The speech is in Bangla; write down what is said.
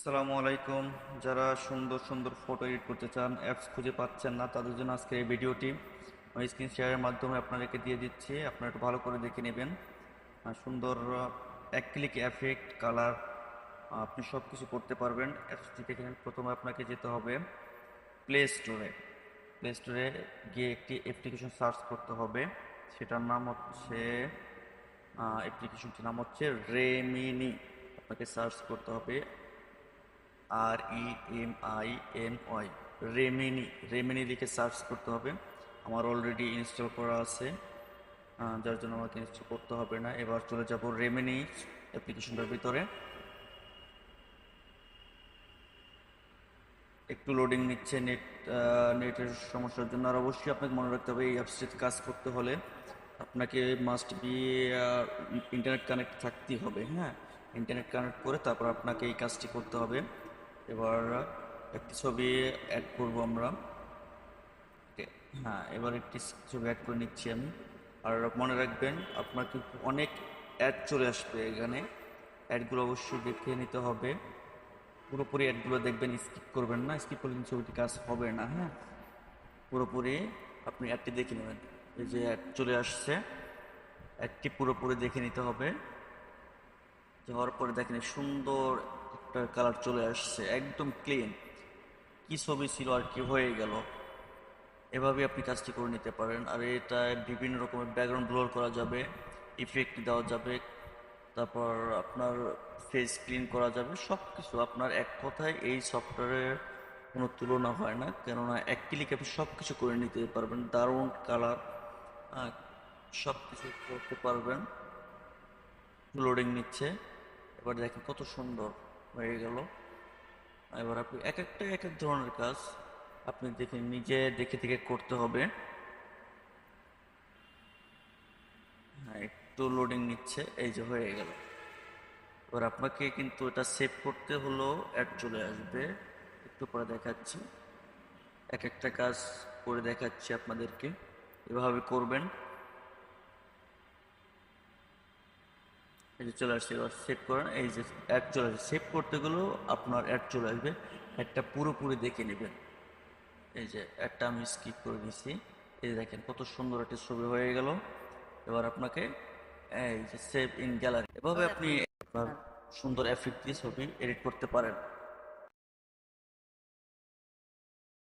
আসসালামু আলাইকুম। যারা সুন্দর সুন্দর ফটো এডিট করতে চান অ্যাপস খুঁজে পাচ্ছেন না, তাদের জন্য আজকে এই ভিডিওটি আমি স্ক্রিন শেয়ারের মাধ্যমে আপনাদেরকে দিয়ে দিচ্ছি। আপনারা একটু ভালো করে দেখে নেবেন। সুন্দর এক ক্লিক এফেক্ট কালার আপনি সব কিছু করতে পারবেন। অ্যাপসটি দেখে নিন। প্রথমে আপনাকে যেতে হবে প্লে স্টোরে প্লে স্টোরে গিয়ে একটি অ্যাপ্লিকেশন সার্চ করতে হবে। সেটার নাম হচ্ছে অ্যাপ্লিকেশনটির নাম হচ্ছে রেমিনি আপনাকে সার্চ করতে হবে। আর E M I N Y Remini Remini লিখে সার্চ করতে হবে। আমার অলরেডি ইনস্টল করা আছে। যার জন্য আমাকে ইনস্টল করতে হবে না। এবার চলে যাব রেমিনি অ্যাপ্লিকেশনটার ভিতরে। একটু লোডিং নিচ্ছে নেট নেটের সমস্যার জন্য। আর অবশ্যই আপনাকে মনে রাখতে হবে, এই অ্যাপসটিতে কাজ করতে হলে আপনাকে মাস্ট বি ইন্টারনেট কানেক্ট থাকতেই হবে হ্যাঁ? ইন্টারনেট কানেক্ট করে তারপর আপনাকে এই কাজটি করতে হবে। এবার একটি ছবি অ্যাড করব আমরা। হ্যাঁ এবার একটি ছবি অ্যাড করে নিচ্ছি আমি। আর মনে রাখবেন, আপনার কিন্তু অনেক অ্যাড চলে আসবে এখানে। অ্যাডগুলো অবশ্যই দেখে নিতে হবে। পুরোপুরি অ্যাডগুলো দেখবেন স্কিপ করবেন না। স্কিপ করলে ছবিটি কাজ হবে না হ্যাঁ? পুরোপুরি আপনি অ্যাডটি দেখে নেবেন। এই যে অ্যাড চলে আসছে। অ্যাডটি পুরোপুরি দেখে নিতে হবে। যাওয়ার পরে দেখেন, সুন্দর একটা কালার চলে আসছে, একদম ক্লিন কি ছবি ছিল আর কি হয়ে গেল এভাবে আপনি কাজটি করে নিতে পারেন। আর এটা বিভিন্ন রকমের ব্যাকগ্রাউন্ড ব্লোর করা যাবে ইফেক্ট দেওয়া যাবে, তারপর আপনার ফেস ক্লিন করা যাবে সব কিছু আপনার এক কথায় এই সফটওয়্যারের কোনো তুলনা হয় না। কেননা এক ক্লিকে আপনি সব কিছু করে নিতে পারবেন, দারুণ কালার সব কিছু করতে পারবেন। লোডিং নিচ্ছে। এবার দেখেন কত সুন্দর। হয়ে গেল। এবার আপনি এক একটা, এক এক ধরনের কাজ আপনি দেখে নিজে দেখে দেখে করতে হবে। হ্যাঁ একটু লোডিং নিচ্ছে, এই যে হয়ে গেল। এবার আপনাকে কিন্তু এটা সেভ করতে হলো অ্যাড চলে আসবে। একটু পরে দেখাচ্ছি। এক একটা কাজ করে দেখাচ্ছি আপনাদেরকে। এভাবে করবেন। এই যে চলে আসছে এবার সেভ করেন। এই যে অ্যাড চলে আসবে সেভ করতে গেলেও আপনার অ্যাড চলে আসবে। একটা পুরোপুরি দেখে নেবেন। এই যে একটা আমি স্কিপ করে নিছি এই যে দেখেন কত সুন্দর একটি ছবি হয়ে গেল। এবার আপনাকে এই যে সেভ ইন গ্যালারি এভাবে আপনি আপনার সুন্দর এফেক্ট দিয়ে ছবি এডিট করতে পারেন।